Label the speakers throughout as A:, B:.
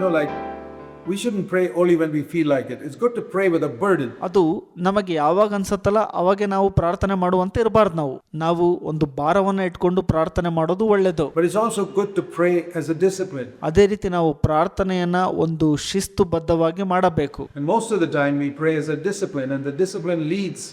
A: you know, like we shouldn't pray only when we feel like it. It's good to pray with a burden.
B: ಅದು ನಮಗೆ ಯಾವಾಗ ಅನ್ಸತ್ತಲ್ಲ ಅವಾಗೆ ನಾವು ಪ್ರಾರ್ಥನೆ ಮಾಡುವಂತೆ ಇರಬಾರ್ದು ನಾವು ನಾವು ಒಂದು ಭಾರವನ್ನ ಇಟ್ಕೊಂಡು ಪ್ರಾರ್ಥನೆ ಮಾಡೋದು ಒಳ್ಳೆಯದು
A: But it's also good to pray as a discipline.
B: ಅದೇ ರೀತಿ ನಾವು ಪ್ರಾರ್ಥನೆಯನ್ನ ಒಂದು ಶಿಸ್ತುಬದ್ಧವಾಗಿ ಮಾಡಬೇಕು
A: And most of the time we pray as a discipline, and the discipline leads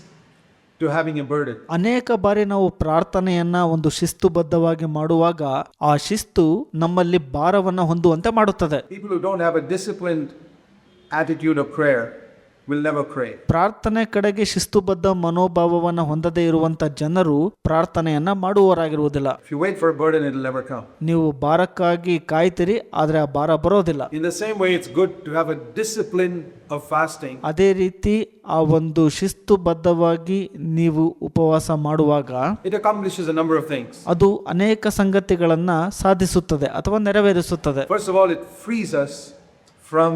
A: to having a burden.
B: ಅನೇಕ ಬಾರಿ ನಾವು ಪ್ರಾರ್ಥನೆಯನ್ನ ಒಂದು ಶಿಸ್ತುಬದ್ಧವಾಗಿ ಮಾಡುವಾಗ ಆ ಶಿಸ್ತು ನಮ್ಮಲ್ಲಿ ಭಾರವನ್ನ ಹೊಂದುವಂತೆ ಮಾಡುತ್ತದೆ
A: People who don't have a disciplined attitude of prayer will never pray.
B: ಪ್ರಾರ್ಥನೆ ಕಡೆಗೆ ಶಿಸ್ತುಬದ್ಧ ಮನೋಭಾವವನ್ನು ಹೊಂದದೇ ಇರುವಂತ ಜನರು ಪ್ರಾರ್ಥನೆಯನ್ನ ಮಾಡುವವರಾಗಿರುವುದಿಲ್ಲ
A: If you wait for a burden, it'll never come.
B: ನೀವು ಭಾರಕ್ಕಾಗಿ ಕಾಯ್ತೀರಿ ಆದ್ರೆ ಆ ಭಾರ ಬರೋದಿಲ್ಲ
A: In the same way, it's good to have a discipline of fasting
B: ಅದೇ ರೀತಿ ಆ ಒಂದು ಶಿಸ್ತುಬದ್ಧವಾಗಿ ನೀವು ಉಪವಾಸ ಮಾಡುವಾಗ
A: It accomplishes a number of things.
B: ಅದು ಅನೇಕ ಸಂಗತಿಗಳನ್ನ ಸಾಧಿಸುತ್ತದೆ ಅಥವಾ ನೆರವೇರಿಸುತ್ತದೆ
A: First of all, it frees us from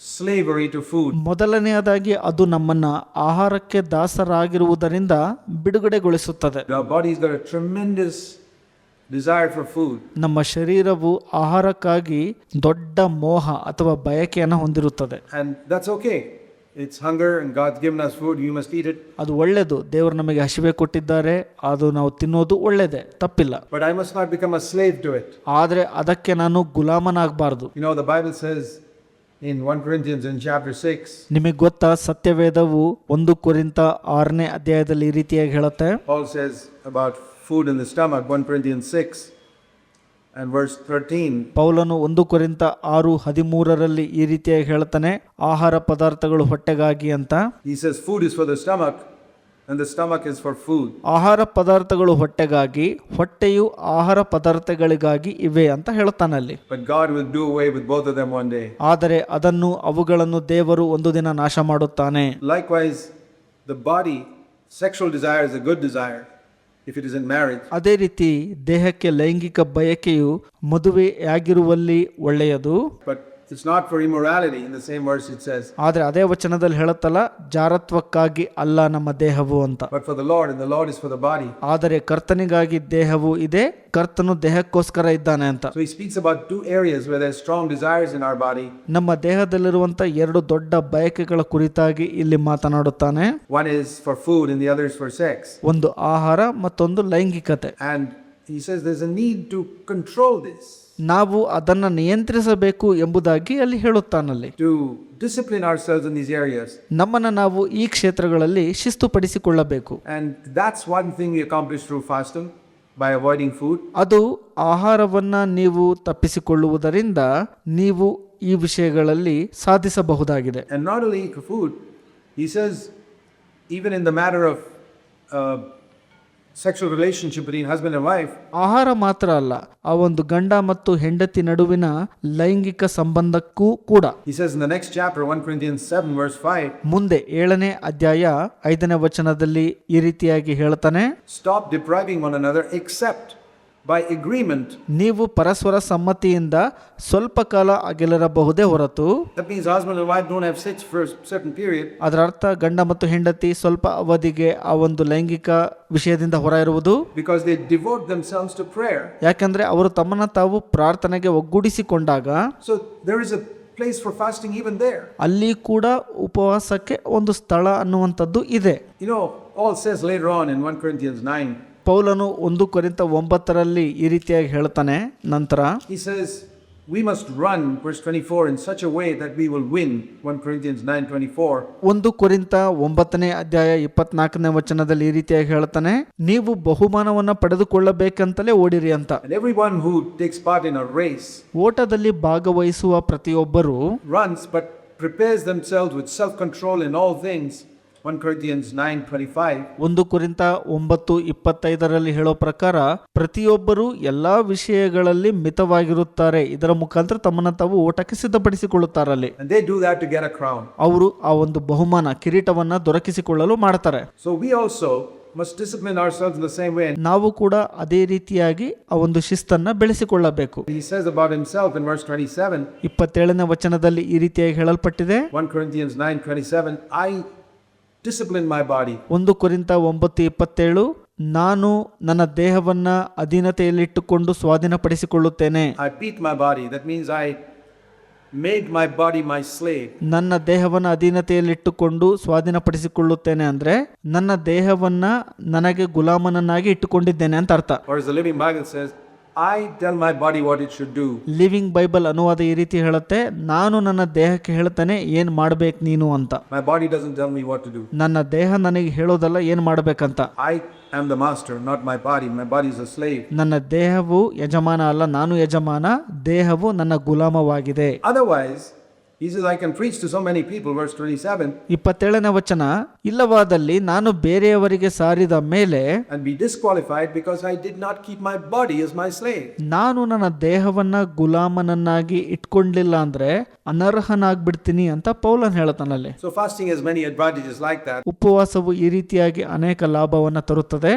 A: slavery to food
B: ಮೊದಲನೆಯದಾಗಿ ಅದು ನಮ್ಮನ್ನ ಆಹಾರಕ್ಕೆ ದಾಸರಾಗಿರುವುದರಿಂದ ಬಿಡುಗಡೆಗೊಳಿಸುತ್ತದೆ.
A: ಫಾರ್ ಫುಡ್
B: ನಮ್ಮ ಶರೀರವು ಆಹಾರಕ್ಕಾಗಿ ದೊಡ್ಡ ಮೋಹ ಅಥವಾ ಬಯಕೆಯನ್ನು ಹೊಂದಿರುತ್ತದೆ.
A: It's hunger food you must eat it
B: ಅದು ಒಳ್ಳೆಯದು ದೇವರು ನಮಗೆ ಹಸಿವೆ ಕೊಟ್ಟಿದ್ದಾರೆ. ಅದು ನಾವು ತಿನ್ನೋದು ಒಳ್ಳೆಯದೇ ತಪ್ಪಿಲ್ಲ.
A: But I must not become a slave to it
B: ಆದರೆ ಅದಕ್ಕೆ ನಾನು ಗುಲಾಮನಾಗಬಾರದು.
A: You know the Bible says in one Corinthians in chapter six
B: ನಿಮಗೆ ಗೊತ್ತಾ ಸತ್ಯವೇದವು ಒಂದು ಕುರಿತ ಆರನೇ ಅಧ್ಯಾಯದಲ್ಲಿ ಈ ರೀತಿಯಾಗಿ ಹೇಳುತ್ತೆ.
A: Paul says about food in the stomach one Corinthian six and verse thirteen
B: ಪೌಲನು ಒಂದು ಕುರಿತ ಆರು ಹದಿಮೂರರಲ್ಲಿ ಈ ರೀತಿಯಾಗಿ ಹೇಳ್ತಾನೆ ಆಹಾರ ಪದಾರ್ಥಗಳು ಹೊಟ್ಟೆಗಾಗಿ ಅಂತ.
A: ಈ says food is for the stomach and the stomach is for food.
B: ಆಹಾರ ಪದಾರ್ಥಗಳು ಹೊಟ್ಟೆಗಾಗಿ ಹೊಟ್ಟೆಯು ಆಹಾರ ಪದಾರ್ಥಗಳಿಗಾಗಿ ಇವೆ ಅಂತ ಹೇಳ್ತಾನಲ್ಲಿ
A: But God will do away with both of them one day.
B: ಆದರೆ ಅದನ್ನು ಅವುಗಳನ್ನು ದೇವರು ಒಂದು ದಿನ ನಾಶ ಮಾಡುತ್ತಾನೆ
A: Likewise, the body, sexual desire is a good desire if it is in marriage.
B: ಅದೇ ರೀತಿ ದೇಹಕ್ಕೆ ಲೈಂಗಿಕ ಬಯಕೆಯು ಮದುವೆಯಾಗಿರುವಲ್ಲಿ ಒಳ್ಳೆಯದು
A: But it's not for immorality. In the same verse, it says,
B: ಆದರೆ ಅದೇ ವಚನದಲ್ಲಿ ಹೇಳುತ್ತಲ್ಲ ಜಾರತ್ವಕ್ಕಾಗಿ ಅಲ್ಲ ನಮ್ಮ ದೇಹವು ಅಂತ
A: but for the Lord, and the Lord is for the body.
B: ಆದರೆ ಕರ್ತನಿಗಾಗಿ ದೇಹವು ಇದೆ ಕರ್ತನು ದೇಹಕ್ಕೋಸ್ಕರ ಇದ್ದಾನೆ ಅಂತ
A: So he speaks about two areas where there's strong desires in our body.
B: ನಮ್ಮ ದೇಹದಲ್ಲಿರುವಂತ ಎರಡು ದೊಡ್ಡ ಬಯಕೆಗಳ ಕುರಿತಾಗಿ ಇಲ್ಲಿ ಮಾತನಾಡುತ್ತಾನೆ
A: One is for food, and the other is for sex.
B: ಒಂದು ಆಹಾರ ಮತ್ತೊಂದು ಲೈಂಗಿಕತೆ
A: And he says there's a need to control this,
B: ನಾವು ಅದನ್ನು ನಿಯಂತ್ರಿಸಬೇಕು ಎಂಬುದಾಗಿ ಅಲ್ಲಿ ಹೇಳುತ್ತಾನಲ್ಲಿ
A: discipline are ourselves in these areas.
B: ನಮ್ಮನ್ನ ನಾವು ಈ ಕ್ಷೇತ್ರಗಳಲ್ಲಿ ಶಿಸ್ತುಪಡಿಸಿಕೊಳ್ಳಬೇಕು
A: and that's one thing we accomplish through fasting by avoiding food.
B: ಅದು ಆಹಾರವನ್ನ ನೀವು ತಪ್ಪಿಸಿಕೊಳ್ಳುವುದರಿಂದ ನೀವು ಈ ವಿಷಯಗಳಲ್ಲಿ ಸಾಧಿಸಬಹುದಾಗಿದೆ
A: And not only food he says, even in the matter of uh, sexual relationship between husband and wife
B: ಆಹಾರ ಮಾತ್ರ ಅಲ್ಲ ಆ ಒಂದು ಗಂಡ ಮತ್ತು ಹೆಂಡತಿ ನಡುವಿನ ಲೈಂಗಿಕ ಸಂಬಂಧಕ್ಕೂ ಕೂಡ.
A: He says in the next chapter 1 Corinthians 7 verse 5
B: ಮುಂದೆ ಏಳನೇ ಅಧ್ಯಾಯ ಐದನೇ ವಚನದಲ್ಲಿ ಈ ರೀತಿಯಾಗಿ ಹೇಳ್ತಾನೆ
A: stop depriving one another except by agreement
B: ನೀವು ಪರಸ್ಪರ ಸಮ್ಮತಿಯಿಂದ ಸ್ವಲ್ಪ ಕಾಲ ಅಗಲಿರಬಹುದೇ ಹೊರತು ಅದರ ಅರ್ಥ ಗಂಡ ಮತ್ತು ಹೆಂಡತಿ ಸ್ವಲ್ಪ ಅವಧಿಗೆ ಆ ಒಂದು ಲೈಂಗಿಕ ವಿಷಯದಿಂದ ಹೊರ ಇರುವುದು
A: because they devote themselves to prayer
B: ಯಾಕಂದ್ರೆ ಅವರು ತಮ್ಮನ್ನು ತಾವು ಪ್ರಾರ್ಥನೆಗೆ ಒಗ್ಗೂಡಿಸಿಕೊಂಡಾಗ
A: so there is a place for fasting even
B: ಅಲ್ಲಿ ಕೂಡ ಉಪವಾಸಕ್ಕೆ ಒಂದು ಸ್ಥಳ ಅನ್ನುವಂಥದ್ದು ಇದೆ.
A: You know Paul says later on in 1 Corinthians 9
B: ಪೌಲನು ಒಂದು ಕೊರಿಂತ ಒಂಬತ್ತರಲ್ಲಿ ಈ ರೀತಿಯಾಗಿ ಹೇಳ್ತಾನೆ ನಂತರ
A: he says, we must run, verse 24, in such a way that we will win. 1 Corinthians 9 24.
B: ಒಂದು ಕುರಿತ ಒಂಬತ್ತನೇ ಅಧ್ಯಾಯ ಇಪ್ಪತ್ನಾಲ್ಕನೇ ವಚನದಲ್ಲಿ ಈ ರೀತಿಯಾಗಿ ಹೇಳ್ತಾನೆ ನೀವು ಬಹುಮಾನವನ್ನು ಪಡೆದುಕೊಳ್ಳಬೇಕಂತಲೇ ಓಡಿರಿ ಅಂತ
A: And everyone who takes part in a race
B: ಓಟದಲ್ಲಿ ಭಾಗವಹಿಸುವ ಪ್ರತಿಯೊಬ್ಬರು
A: runs, but prepares themselves with self control in all things. 1 Corinthians 9 25.
B: ಒಂದು ಕುರಿತ ಒಂಬತ್ತು ಇಪ್ಪತ್ತೈದರಲ್ಲಿ ಹೇಳೋ ಪ್ರಕಾರ ಪ್ರತಿಯೊಬ್ಬರು ಎಲ್ಲಾ ವಿಷಯಗಳಲ್ಲಿ ಮಿತವಾಗಿರುತ್ತಾರೆ ಇದರ ಮುಖಾಂತರ ತಮ್ಮನ್ನ ತಾವು ಓಟಕ್ಕೆ ಸಿದ್ಧಪಡಿಸಿಕೊಳ್ಳುತ್ತಾರಲ್ಲಿ. ಅವರು ಆ ಒಂದು ಬಹುಮಾನ ಕಿರೀಟವನ್ನ ದೊರಕಿಸಿಕೊಳ್ಳಲು ಮಾಡ್ತಾರೆ
A: So ವಿ way.
B: ನಾವು ಕೂಡ ಅದೇ ರೀತಿಯಾಗಿ ಆ ಒಂದು ಶಿಸ್ತನ್ನ ಬೆಳೆಸಿಕೊಳ್ಳಬೇಕು
A: he says about himself in verse 27,
B: ಇಪ್ಪತ್ತೇಳನೇ ವಚನದಲ್ಲಿ ಈ ರೀತಿಯಾಗಿ ಹೇಳಲ್ಪಟ್ಟಿದೆ
A: 1 Corinthians 9 27, I discipline my body.
B: ಒಂದು ಕುರಿತ ಒಂಬತ್ತು ಇಪ್ಪತ್ತೇಳು ನಾನು ನನ್ನ ದೇಹವನ್ನ ಅಧೀನತೆಯಲ್ಲಿಟ್ಟುಕೊಂಡು ಸ್ವಾಧೀನಪಡಿಸಿಕೊಳ್ಳುತ್ತೇನೆ.
A: I beat my body that means I made my body my slave
B: ನನ್ನ ದೇಹವನ್ನು ಅಧೀನತೆಯಲ್ಲಿಟ್ಟುಕೊಂಡು ಸ್ವಾಧೀನಪಡಿಸಿಕೊಳ್ಳುತ್ತೇನೆ ಅಂದ್ರೆ ನನ್ನ ದೇಹವನ್ನ ನನಗೆ ಗುಲಾಮನನ್ನಾಗಿ ಇಟ್ಟುಕೊಂಡಿದ್ದೇನೆ ಅಂತ ಅರ್ಥ.
A: Or tell my body what it should do my body what it should do.
B: Living Bible ಅನುವಾದ ಈ ರೀತಿ ಹೇಳುತ್ತೆ ನಾನು ನನ್ನ ದೇಹಕ್ಕೆ ಹೇಳ್ತಾನೆ ಏನ್ ಮಾಡ್ಬೇಕು ನೀನು ಅಂತ
A: my body doesn't tell me what to do.
B: ನನ್ನ ದೇಹ ನನಗೆ ಹೇಳೋದಲ್ಲ ಏನ್ ಮಾಡ್ಬೇಕಂತ
A: I am the master not my body. My body is a slave
B: ನನ್ನ ದೇಹವು ಯಜಮಾನ ಅಲ್ಲ ನಾನು ಯಜಮಾನ ದೇಹವು ನನ್ನ ಗುಲಾಮವಾಗಿದೆ
A: Otherwise, is I can freeze to so many to seven
B: ಇಪ್ಪತ್ತೇಳನೇ ವಚನ ಇಲ್ಲವಾದಲ್ಲಿ ನಾನು ಬೇರೆಯವರಿಗೆ ಸಾರಿದ ಮೇಲೆ ನಾನು ನನ್ನ ದೇಹವನ್ನ ಗುಲಾಮನನ್ನಾಗಿ ಇಟ್ಕೊಂಡಿಲ್ಲ ಅಂದ್ರೆ ಅನರ್ಹನಾಗ್ಬಿಡ್ತೀನಿ ಅಂತ ಪೌಲನ್ ಹೇಳ್ತಾನಲ್ಲಿ
A: so fasting is many advantages like that
B: ಉಪವಾಸವು ಈ ರೀತಿಯಾಗಿ ಅನೇಕ ಲಾಭವನ್ನ ತರುತ್ತದೆ.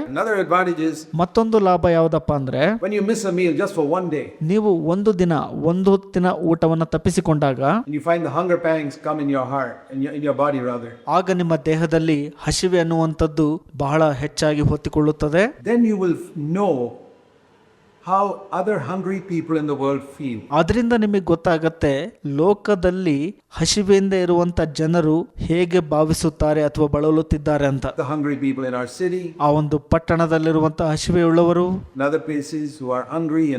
B: ಮತ್ತೊಂದು ಲಾಭ ಯಾವುದಪ್ಪ ಅಂದ್ರೆ
A: ವೆನ್ ಯು ಮಿಸ್ ಒಂದೇ
B: ನೀವು ಒಂದು ದಿನ ಒಂದು ಹೊತ್ತಿನ ಊಟವನ್ನ ತಪ್ಪಿಸಿಕೊಂಡಾಗ
A: find the hunger pangs come in your heart, in your, in your body rather,
B: ಆಗ ನಿಮ್ಮ ದೇಹದಲ್ಲಿ ಹಸಿವೆ ಅನ್ನುವಂಥದ್ದು ಬಹಳ ಹೆಚ್ಚಾಗಿ ಹೊತ್ತಿಕೊಳ್ಳುತ್ತದೆ
A: then you will know how other hungry people in the world feel
B: ಆದರಿಂದ ನಿಮಗೆ ಗೊತ್ತಾಗತ್ತೆ ಲೋಕದಲ್ಲಿ ಹಸಿವೆಯಿಂದ ಇರುವಂತ ಜನರು ಹೇಗೆ ಭಾವಿಸುತ್ತಾರೆ ಅಥವಾ ಬಳಲುತ್ತಿದ್ದಾರೆ ಅಂತ.
A: ಹಂಗ್ರಿ ಪೀಪಲ್ ಇನ್ ಅವರ್
B: ಆ ಒಂದು ಪಟ್ಟಣದಲ್ಲಿರುವಂತ
A: ಹಸಿವೆ ಉಳ್ಳವರು ಅದರ್ ಪ್ಲೇಸಸ್ ಹಂಗ್ರಿ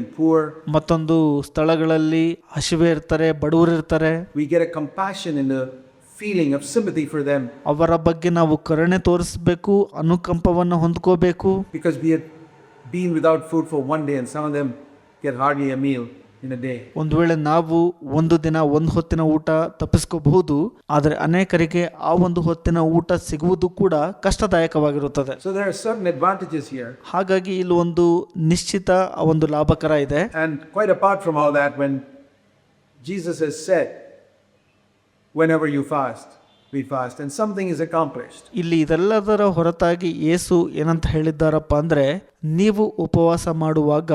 B: ಮತ್ತೊಂದು ಸ್ಥಳಗಳಲ್ಲಿ ಹಸಿವೆ ಇರ್ತಾರೆ ಬಡವರು ಇರ್ತಾರೆ.
A: We get a compassion in feeling of sympathy for them
B: ಅವರ ಬಗ್ಗೆ ನಾವು ಕರುಣೆ ತೋರಿಸಬೇಕು ಅನುಕಂಪವನ್ನು ಹೊಂದ್ಕೋಬೇಕು.
A: Because we are been without food for one day and some of them get hardly a meal in a day.
B: ಒಂದು ವೇಳೆ ನಾವು ಒಂದು ದಿನ ಒಂದು ಹೊತ್ತಿನ ಊಟ ತಪ್ಪಿಸ್ಕೋಬಹುದು ಆದರೆ ಅನೇಕರಿಗೆ ಆ ಒಂದು ಹೊತ್ತಿನ ಊಟ ಸಿಗುವುದು ಕೂಡ ಕಷ್ಟದಾಯಕವಾಗಿರುತ್ತದೆ
A: So there are certain advantages here.
B: ಹಾಗಾಗಿ ಇಲ್ಲಿ ಒಂದು ನಿಶ್ಚಿತ ಆ ಒಂದು ಲಾಭಕರ ಇದೆ
A: And quite apart from all that, when Jesus has said, whenever you fast, we fast, and something is accomplished.
B: ಇಲ್ಲಿ ಇದೆಲ್ಲದರ ಹೊರತಾಗಿ ಯೇಸು ಏನಂತ ಹೇಳಿದ್ದಾರಪ್ಪ ಅಂದ್ರೆ ನೀವು ಉಪವಾಸ ಮಾಡುವಾಗ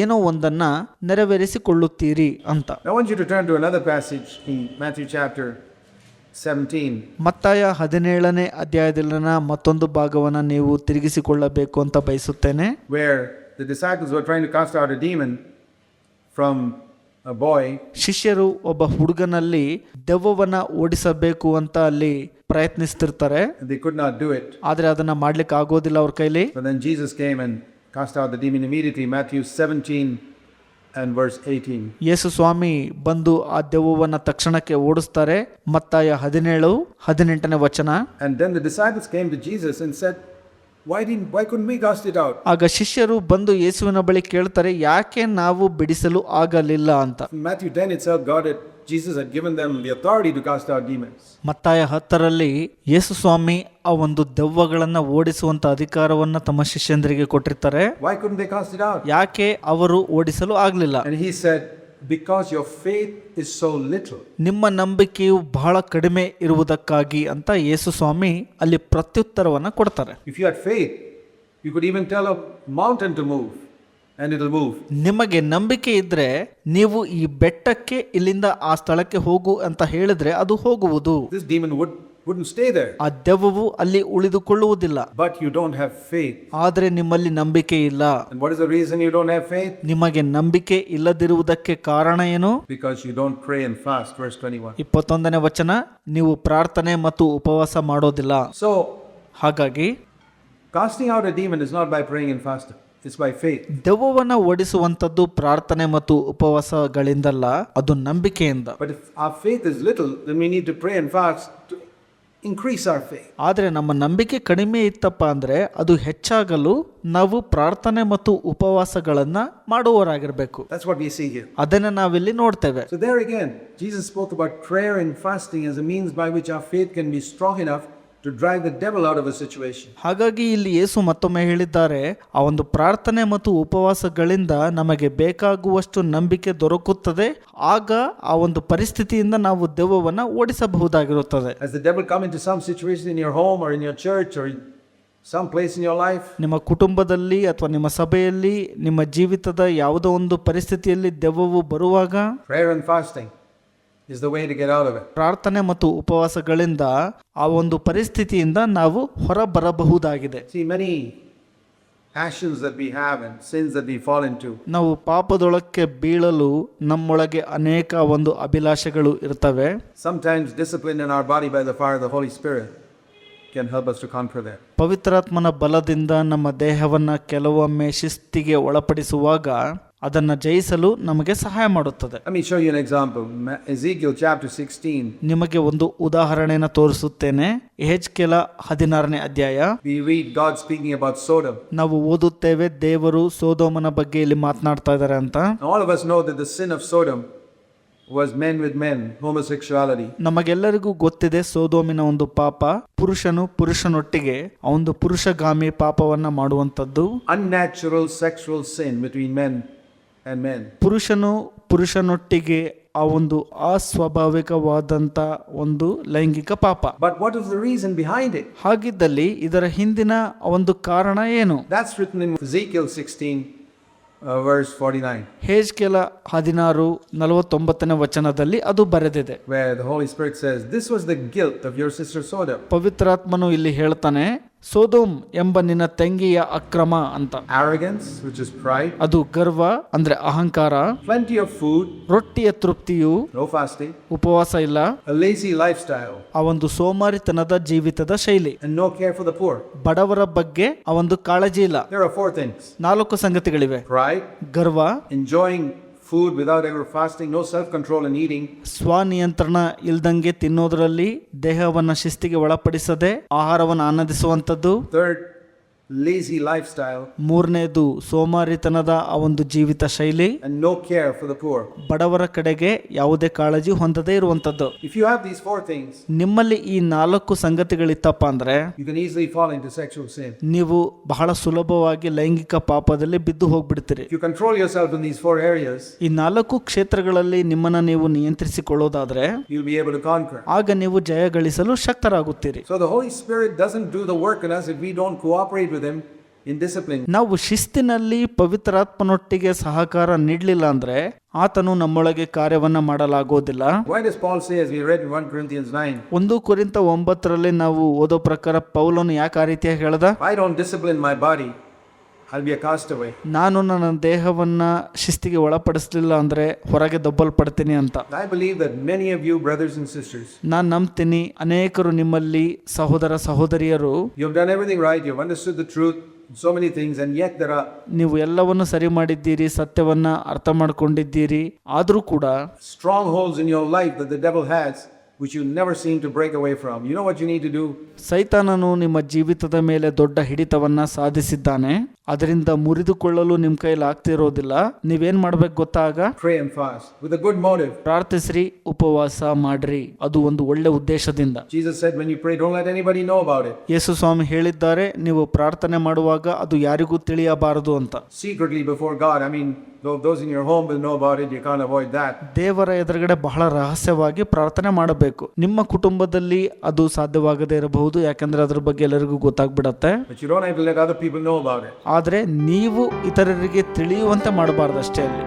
B: ಏನೋ ಒಂದನ್ನ ನೆರವೇರಿಸಿಕೊಳ್ಳುತ್ತೀರಿ ಅಂತ
A: I want you to turn to another passage in Matthew chapter 17.
B: ಮತ್ತಾಯ ಹದಿನೇಳನೇ ಅಧ್ಯಾಯದಲ್ಲಿನ ಮತ್ತೊಂದು ಭಾಗವನ್ನ ನೀವು ತಿರುಗಿಸಿಕೊಳ್ಳಬೇಕು ಅಂತ ಬಯಸುತ್ತೇನೆ
A: where the disciples were trying to cast out a demon from a boy,
B: ಶಿಷ್ಯರು ಒಬ್ಬ ಹುಡುಗನಲ್ಲಿ ದೆವ್ವವನ್ನ ಓಡಿಸಬೇಕು ಅಂತ ಅಲ್ಲಿ ಪ್ರಯತ್ನಿಸ್ತಿರ್ತಾರೆ
A: they could not do it.
B: ಆದ್ರೆ ಅದನ್ನ ಮಾಡ್ಲಿಕ್ಕೆ ಆಗೋದಿಲ್ಲ ಅವ್ರ ಕೈಲಿ
A: then Jesus came and cast out the demon immediately. Matthew 17 and verse 18.
B: ಯೇಸು ಸ್ವಾಮಿ ಬಂದು ಆ ದೆವ್ವವನ್ನ ತಕ್ಷಣಕ್ಕೆ ಓಡಿಸ್ತಾರೆ ಮತ್ತಾಯ ಹದಿನೇಳು ಹದಿನೆಂಟನೇ ವಚನ
A: And then the disciples came to Jesus and said, Why didn't why couldn't we cast it out?
B: ಆಗ ಶಿಷ್ಯರು ಬಂದು ಯೇಸುವಿನ ಬಳಿ ಕೇಳ್ತಾರೆ ಯಾಕೆ ನಾವು ಬಿಡಿಸಲು ಆಗಲಿಲ್ಲ ಅಂತ
A: In Matthew 10 itself, God had Jesus had given them the authority to cast out demons.
B: ಮತ್ತಾಯ ಹತ್ತರಲ್ಲಿ ಯೇಸು ಸ್ವಾಮಿ ಆ ಒಂದು ದೆವ್ವಗಳನ್ನ ಓಡಿಸುವಂತ ಅಧಿಕಾರವನ್ನ ತಮ್ಮ ಶಿಷ್ಯಂದರಿಗೆ ಕೊಟ್ಟಿರ್ತಾರೆ
A: Why couldn't they cast it out?
B: ಯಾಕೆ ಅವರು ಓಡಿಸಲು ಆಗ್ಲಿಲ್ಲ
A: And he said, Because your faith is so little
B: ನಿಮ್ಮ ನಂಬಿಕೆಯು ಬಹಳ ಕಡಿಮೆ ಇರುವುದಕ್ಕಾಗಿ ಅಂತ ಯೇಸು ಸ್ವಾಮಿ ಅಲ್ಲಿ ಪ್ರತ್ಯುತ್ತರವನ್ನು ಕೊಡ್ತಾರೆ.
A: If you had faith, you could even tell a mountain to move and will move
B: ನಿಮಗೆ ನಂಬಿಕೆ ಇದ್ರೆ ನೀವು ಈ ಬೆಟ್ಟಕ್ಕೆ ಇಲ್ಲಿಂದ ಆ ಸ್ಥಳಕ್ಕೆ ಹೋಗು ಅಂತ ಹೇಳಿದ್ರೆ ಅದು ಹೋಗುವುದು.
A: This demon would, wouldn't stay there.
B: ಆ ದೆವ್ವವು ಅಲ್ಲಿ ಉಳಿದುಕೊಳ್ಳುವುದಿಲ್ಲ
A: But you don't have faith.
B: ಆದ್ರೆ ನಿಮ್ಮಲ್ಲಿ ನಂಬಿಕೆ ಇಲ್ಲ
A: And what is the reason you don't have faith?
B: ನಿಮಗೆ ನಂಬಿಕೆ ಇಲ್ಲದಿರುವುದಕ್ಕೆ ಕಾರಣ ಏನು
A: Because you don't pray and fast. Verse 21.
B: ಇಪ್ಪತ್ತೊಂದನೇ ವಚನ ನೀವು ಪ್ರಾರ್ಥನೆ ಮತ್ತು ಉಪವಾಸ ಮಾಡೋದಿಲ್ಲ
A: So,
B: ಹಾಗಾಗಿ
A: casting out a demon is not by praying and fasting, it's by faith.
B: ದೆವ್ವವನ್ನ ಓಡಿಸುವಂತದ್ದು ಪ್ರಾರ್ಥನೆ ಮತ್ತು ಉಪವಾಸಗಳಿಂದಲ್ಲ ಅದು ನಂಬಿಕೆಯಿಂದ
A: But if our faith is little, then we need to pray and fast to increase our faith.
B: ಆದರೆ ನಮ್ಮ ನಂಬಿಕೆ ಕಡಿಮೆ ಇತ್ತಪ್ಪ ಅಂದ್ರೆ ಅದು ಹೆಚ್ಚಾಗಲು ನಾವು ಪ್ರಾರ್ಥನೆ ಮತ್ತು ಉಪವಾಸಗಳನ್ನು ಮಾಡುವವರಾಗಿರ್ಬೇಕು
A: That's what we see here.
B: ಅದನ್ನ ನಾವಿಲ್ಲಿ ನೋಡ್ತೇವೆ
A: So, there again, Jesus spoke about prayer and fasting as a means by which our faith can be strong enough to drive the devil out of a situation.
B: ಹಾಗಾಗಿ ಇಲ್ಲಿ ಯೇಸು ಮತ್ತೊಮ್ಮೆ ಹೇಳಿದ್ದಾರೆ ಆ ಒಂದು ಪ್ರಾರ್ಥನೆ ಮತ್ತು ಉಪವಾಸಗಳಿಂದ ನಮಗೆ ಬೇಕಾಗುವಷ್ಟು ನಂಬಿಕೆ ದೊರಕುತ್ತದೆ ಆಗ ಆ ಒಂದು ಪರಿಸ್ಥಿತಿಯಿಂದ ನಾವು ದೆವ್ವವನ್ನು ಓಡಿಸಬಹುದಾಗಿರುತ್ತದೆ.
A: As the devil come into some situation in your home or in your church or in some place in your life,
B: ನಿಮ್ಮ ಕುಟುಂಬದಲ್ಲಿ ಅಥವಾ ನಿಮ್ಮ ಸಭೆಯಲ್ಲಿ ನಿಮ್ಮ ಜೀವಿತದ ಯಾವುದೋ ಒಂದು ಪರಿಸ್ಥಿತಿಯಲ್ಲಿ ದೆವ್ವವು ಬರುವಾಗ?
A: Prayer and fasting. Is the way to get out of
B: ಪ್ರಾರ್ಥನೆ ಮತ್ತು ಉಪವಾಸಗಳಿಂದ ಆ ಒಂದು ಪರಿಸ್ಥಿತಿಯಿಂದ ನಾವು ಹೊರಬರಬಹುದಾಗಿದೆ.
A: See many passions that we have and sins that we fall in
B: ನಾವು ಪಾಪದೊಳಕ್ಕೆ ಬೀಳಲು ನಮ್ಮೊಳಗೆ ಅನೇಕ ಒಂದು ಅಭಿಲಾಷೆಗಳು ಇರ್ತವೆ.
A: Sometimes discipline in our body by the fire the Holy Spirit can help us to confer they
B: ಪವಿತ್ರಾತ್ಮನ ಬಲದಿಂದ ನಮ್ಮ ದೇಹವನ್ನು ಕೆಲವೊಮ್ಮೆ ಶಿಸ್ತಿಗೆ ಒಳಪಡಿಸುವಾಗ ಅದನ್ನ ಜಯಿಸಲು ನಮಗೆ ಸಹಾಯ ಮಾಡುತ್ತದೆ
A: Let me show you an example. Ezekiel chapter 16.
B: ನಿಮಗೆ ಒಂದು ಉದಾಹರಣೆಯನ್ನು ತೋರಿಸುತ್ತೇನೆ ಎಚ್ ಕೆಲ ಹದಿನಾರನೇ ಅಧ್ಯಾಯ
A: We God speaking about Sodom.
B: ನಾವು ಓದುತ್ತೇವೆ ದೇವರು ಸೋದೋಮನ ಬಗ್ಗೆ ಇಲ್ಲಿ ಮಾತನಾಡ್ತಾ ಇದ್ದಾರೆ ಅಂತ
A: Now, all of know that the sin of Sodom was men with men, homosexuality.
B: ನಮಗೆಲ್ಲರಿಗೂ ಗೊತ್ತಿದೆ ಸೋದೋಮಿನ ಒಂದು ಪಾಪ ಪುರುಷನು ಪುರುಷನೊಟ್ಟಿಗೆ ಒಂದು ಪುರುಷಗಾಮಿ ಪಾಪವನ್ನ ಮಾಡುವಂತದ್ದು
A: Unnatural sexual sin between men.
B: ಪುರುಷನು ಪುರುಷನೊಟ್ಟಿಗೆ ಆ ಒಂದು ಅಸ್ವಾಭಾವಿಕವಾದಂತ ಒಂದು ಲೈಂಗಿಕ ಪಾಪ.
A: But what is the reason behind it
B: ಹಾಗಿದ್ದಲ್ಲಿ ಇದರ ಹಿಂದಿನ ಒಂದು ಕಾರಣ ಏನು?
A: That's written in physical 16 verse 49
B: ಹೇಜ್ ಕೇಲ 16 49ನೇ ವಚನದಲ್ಲಿ ಅದು ಬರೆದಿದೆ.
A: Where the Holy Spirit says this was the guilt of your sister Sodom
B: ಪವಿತ್ರಾತ್ಮನು ಇಲ್ಲಿ ಹೇಳ್ತಾನೆ ಸೋದೋಮ್ ಎಂಬ ನಿನ್ನ ತಂಗಿಯ ಅಕ್ರಮ ಅಂತ.
A: ವಿಚ್ ಇಸ್
B: ಅದು ಗರ್ವ ಅಂದ್ರೆ ಅಹಂಕಾರ.
A: ಆಫ್ ಫುಡ್
B: ರೊಟ್ಟಿಯ ತೃಪ್ತಿಯು.
A: ನೋ ಫಾಸ್ಟಿ
B: ಉಪವಾಸ ಇಲ್ಲ.
A: ಲೇಜಿ ಲೈಫ್ ಸ್ಟೈಲ್
B: ಆ ಒಂದು ಸೋಮಾರಿತನದ ಜೀವಿತದ ಶೈಲಿ.
A: ನೋ ಕೇರ್ ದ
B: ಬಡವರ ಬಗ್ಗೆ ಆ ಒಂದು ಕಾಳಜಿ ಇಲ್ಲ.
A: ಫೋರ್
B: ನಾಲ್ಕು ಸಂಗತಿಗಳಿವೆ.
A: ಪ್ರೈಡ್
B: ಗರ್ವ.
A: Enjoying food without ever fasting, no self control in eating,
B: ಸ್ವನಿಯಂತ್ರಣ ಇಲ್ದಂಗೆ ತಿನ್ನೋದ್ರಲ್ಲಿ ದೇಹವನ್ನ ಶಿಸ್ತಿಗೆ ಒಳಪಡಿಸದೆ ಆಹಾರವನ್ನು ಆನಂದಿಸುವಂಥದ್ದು
A: third, lazy lifestyle,
B: ಮೂರನೇದು ಸೋಮಾರಿತನದ ಆ ಒಂದು ಜೀವಿತ ಶೈಲಿ
A: and no care for the poor.
B: ಬಡವರ ಕಡೆಗೆ ಯಾವುದೇ ಕಾಳಜಿ ಹೊಂದದೇ ಇರುವಂಥದ್ದು
A: If you have these four things,
B: ನಿಮ್ಮಲ್ಲಿ ಈ ನಾಲ್ಕು ಸಂಗತಿಗಳಿತ್ತಪ್ಪ ಅಂದ್ರೆ
A: you can easily fall into sexual sin.
B: ನೀವು ಬಹಳ ಸುಲಭವಾಗಿ ಲೈಂಗಿಕ ಪಾಪದಲ್ಲಿ ಬಿದ್ದು ಹೋಗ್ಬಿಡ್ತೀರಿ
A: If you control yourself in these four areas,
B: ಈ ನಾಲ್ಕು ಕ್ಷೇತ್ರಗಳಲ್ಲಿ ನಿಮ್ಮನ್ನ ನೀವು ನಿಯಂತ್ರಿಸಿಕೊಳ್ಳೋದಾದ್ರೆ
A: you'll be able to conquer.
B: ಆಗ ನೀವು ಜಯ ಗಳಿಸಲು ಶಕ್ತರಾಗುತ್ತೀರಿ
A: So the Holy Spirit doesn't do the work in us if we don't cooperate with.
B: ನಾವು ಶಿಸ್ತಿನಲ್ಲಿ ಪವಿತ್ರಾತ್ಮನೊಟ್ಟಿಗೆ ಸಹಕಾರ ನೀಡಲಿಲ್ಲ ಅಂದ್ರೆ ಆತನು ನಮ್ಮೊಳಗೆ ಕಾರ್ಯವನ್ನ ಮಾಡಲಾಗೋದಿಲ್ಲ.
A: Why does Paul say, as we read in 1 Corinthians 9,
B: ಒಂದು ಕುರಿತ ಒಂಬತ್ತರಲ್ಲಿ ನಾವು ಓದೋ ಪ್ರಕಾರ ಪೌಲನ್ನು ಯಾಕೆ ಆ ರೀತಿಯಾಗಿ ಹೇಳ್ದ?
A: I I discipline my my
B: ನಾನು ನನ್ನ ದೇಹವನ್ನ ಶಿಸ್ತಿಗೆ ಒಳಪಡಿಸಲಿಲ್ಲ ಅಂದ್ರೆ ಹೊರಗೆ ದಬ್ಬಲ್ಪಡ್ತೀನಿ ಅಂತ
A: I believe that many of you brothers and sisters,
B: ನಾನು ನಂಬ್ತೀನಿ ಅನೇಕರು ನಿಮ್ಮಲ್ಲಿ ಸಹೋದರ ಸಹೋದರಿಯರು
A: you done everything right, you've understood the truth, so many things, and yet there are
B: ನೀವು ಎಲ್ಲವನ್ನು ಸರಿ ಮಾಡಿದ್ದೀರಿ ಸತ್ಯವನ್ನ ಅರ್ಥ ಮಾಡ್ಕೊಂಡಿದ್ದೀರಿ ಆದರೂ ಕೂಡ
A: strongholds in your life that the devil has, which you never seem to break away from. You know what you need to do?
B: ಸೈತಾನನು ನಿಮ್ಮ ಜೀವಿತದ ಮೇಲೆ ದೊಡ್ಡ ಹಿಡಿತವನ್ನ ಸಾಧಿಸಿದ್ದಾನೆ ಅದರಿಂದ ಮುರಿದುಕೊಳ್ಳಲು ನಿಮ್ಮ ಕೈಲಿ ಆಗ್ತಿರೋದಿಲ್ಲ ನೀವೇನ್ ಮಾಡ್ಬೇಕು ಗೊತ್ತಾಗ
A: ಗುಡ್ ಮೋಟಿವ್
B: ಪ್ರಾರ್ಥಿಸ್ರಿ ಉಪವಾಸ ಮಾಡ್ರಿ. ಅದು ಒಂದು ಒಳ್ಳೆ ಉದ್ದೇಶದಿಂದ. ಯೇಸು ಸ್ವಾಮಿ ಹೇಳಿದ್ದಾರೆ ನೀವು ಪ್ರಾರ್ಥನೆ ಮಾಡುವಾಗ ಅದು ಯಾರಿಗೂ ತಿಳಿಯಬಾರದು ಅಂತ.
A: Secretly before God I mean.
B: ದೇವರ ಎದುರುಗಡೆ ಬಹಳ ರಹಸ್ಯವಾಗಿ ಪ್ರಾರ್ಥನೆ ಮಾಡಬೇಕು. ನಿಮ್ಮ ಕುಟುಂಬದಲ್ಲಿ ಅದು ಸಾಧ್ಯವಾಗದೇ ಇರಬಹುದು ಯಾಕಂದ್ರೆ ಅದ್ರ ಬಗ್ಗೆ ಎಲ್ಲರಿಗೂ ಗೊತ್ತಾಗ್ಬಿಡತ್ತೆ. ಆದರೆ ನೀವು ಇತರರಿಗೆ ತಿಳಿಯುವಂತೆ ಮಾಡಬಾರ್ದು ಅಷ್ಟೇ ಅಲ್ಲಿ.